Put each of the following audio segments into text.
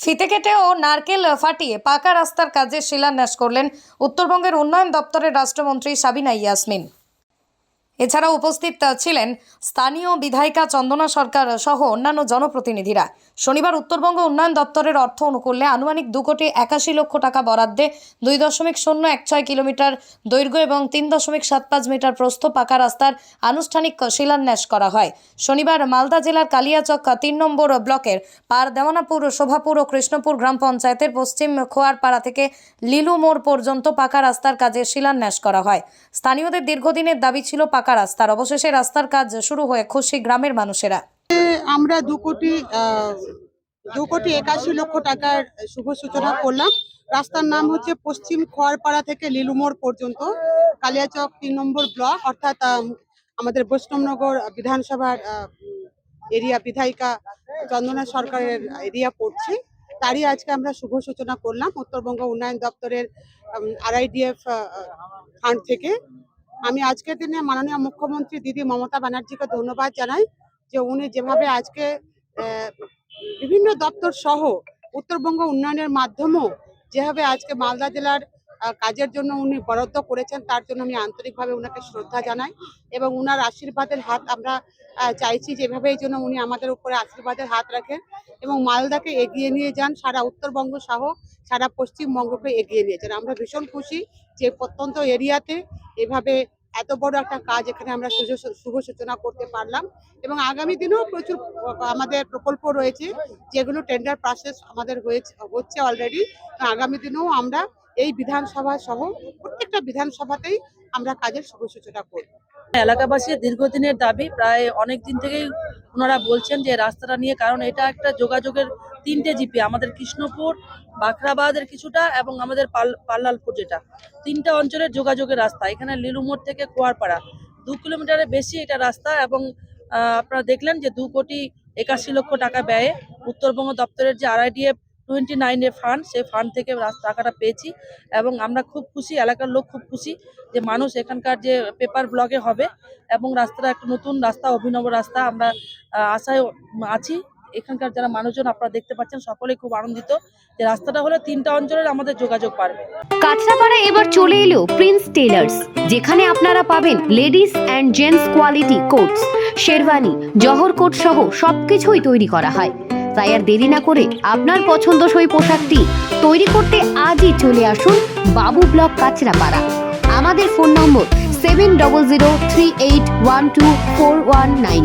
ফিতে কেটে ও নারকেল ফাটিয়ে পাকা রাস্তার কাজে শিলান্যাস করলেন উত্তরবঙ্গের উন্নয়ন দপ্তরের রাষ্ট্রমন্ত্রী সাবিনা ইয়াসমিন। এছাড়াও উপস্থিত ছিলেন স্থানীয় বিধায়িকা চন্দনা সরকার সহ অন্যান্য জনপ্রতিনিধিরা। শনিবার উত্তরবঙ্গ উন্নয়ন দপ্তরের অর্থ অনুকূল্যে আনুমানিক দু কোটি একাশি লক্ষ টাকা বরাদ্দে দুই দশমিক শূন্য এক ছয় কিলোমিটার দৈর্ঘ্য এবং তিন দশমিক সাত পাঁচ মিটার প্রস্থ পাকা রাস্তার আনুষ্ঠানিক শিলান্যাস করা হয়। শনিবার মালদা জেলার কালিয়াচক তিন নম্বর ব্লকের পার দেওয়ানাপুর, শোভাপুর ও কৃষ্ণপুর গ্রাম পঞ্চায়েতের পশ্চিম খোয়ারপাড়া থেকে লিলু মোড় পর্যন্ত পাকা রাস্তার কাজে শিলান্যাস করা হয়। স্থানীয়দের দীর্ঘদিনের দাবি ছিল পাকা রাস্তার অবশেষে রাস্তার কাজ শুরু হয়ে খুশি গ্রামের মানুষেরা। আমরা দু কোটি দু কোটি একাশি লক্ষ টাকার শুভ সূচনা করলাম। রাস্তার নাম হচ্ছে পশ্চিম খোয়ারপাড়া থেকে লিলুমোড় পর্যন্ত। কালিয়াচক তিন নম্বর ব্লক, অর্থাৎ আমাদের বৈষ্ণবনগর বিধানসভার এরিয়া বিধায়িকা চন্দনা সরকারের এরিয়া পড়ছে। তারই আজকে আমরা শুভ সূচনা করলাম। উত্তরবঙ্গ উন্নয়ন দপ্তরের আরআইডিএফ ফান্ড থেকে। আমি আজকের দিনে মাননীয় মুখ্যমন্ত্রী দিদি মমতা ব্যানার্জিকে ধন্যবাদ জানাই যে উনি যেভাবে আজকে বিভিন্ন দপ্তর সহ উত্তরবঙ্গ উন্নয়নের মাধ্যমেও যেভাবে আজকে মালদা জেলার কাজের জন্য উনি বরাদ্দ করেছেন, তার জন্য আমি আন্তরিকভাবে ওনাকে শ্রদ্ধা জানাই এবং উনার আশীর্বাদের হাত আমরা চাইছি যেভাবে এই জন্য উনি আমাদের উপরে আশীর্বাদের হাত রাখেন এবং মালদাকে এগিয়ে নিয়ে যান, সারা উত্তরবঙ্গ সহ সারা পশ্চিমবঙ্গকে এগিয়ে নিয়ে যান। আমরা ভীষণ খুশি যে প্রত্যন্ত এরিয়াতে এভাবে এত বড় একটা কাজ এখানে আমরা শুভ সূচনা করতে পারলাম। এবং আগামী দিনেও প্রচুর আমাদের প্রকল্প রয়েছে, যেগুলো টেন্ডার প্রসেস আমাদের হয়েছে, হচ্ছে অলরেডি আগামী দিনেও আমরা এই বিধানসভা সহ প্রত্যেকটা বিধানসভাতেই আমরা কাজের শুভ সূচনা করব। এলাকাবাসীর দীর্ঘদিনের দাবি, প্রায় অনেক দিন থেকেই ওনারা বলছেন যে রাস্তাটা নিয়ে, কারণ এটা একটা যোগাযোগের তিনটে জিপি, আমাদের কৃষ্ণপুর বাখরাবাদের কিছুটা এবং আমাদের পাল- পাল্লালপুর যেটা। তিনটা অঞ্চলের যোগাযোগের রাস্তা, এখানে লিলুমোড় থেকে কুয়ারপাড়া। দু কিলোমিটারের বেশি এটা রাস্তা এবং আপনারা দেখলেন যে দু কোটি একাশি লক্ষ টাকা ব্যয়ে উত্তরবঙ্গ দপ্তরের যে আরআইডিএফ টোয়েন্টি নাইনের ফান্ড, সেই ফান্ড থেকে টাকাটা পেয়েছি এবং আমরা খুব খুশি, এলাকার লোক খুব খুশি যে মানুষ এখানকার যে পেপার ব্লকে হবে এবং রাস্তাটা একটা নতুন রাস্তা, অভিনব রাস্তা, আমরা আশায় আছি। এখানকার যারা মানুষজন আপনারা দেখতে পাচ্ছেন, সকলেই খুব আনন্দিত যে রাস্তাটা হলে তিনটা অঞ্চলের আমাদের যোগাযোগ বাড়বে। কাঁচরাপাড়া এবার চলে এলো প্রিন্স টেলার্স যেখানে আপনারা পাবেন ladies and gents quality coats sherwani, Jahar coat সহ সবকিছুই তৈরি করা হয়। তাই আর দেরি না করে আপনার পছন্দসই পোশাকটি তৈরি করতে আজই চলে আসুন বাবু ব্লক কাঁচরাপাড়া। আমাদের phone number seven double zero three eight one two four one nine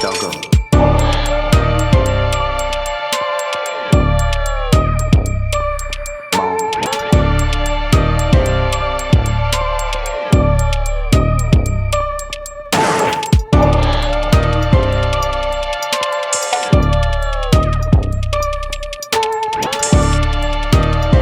小狗。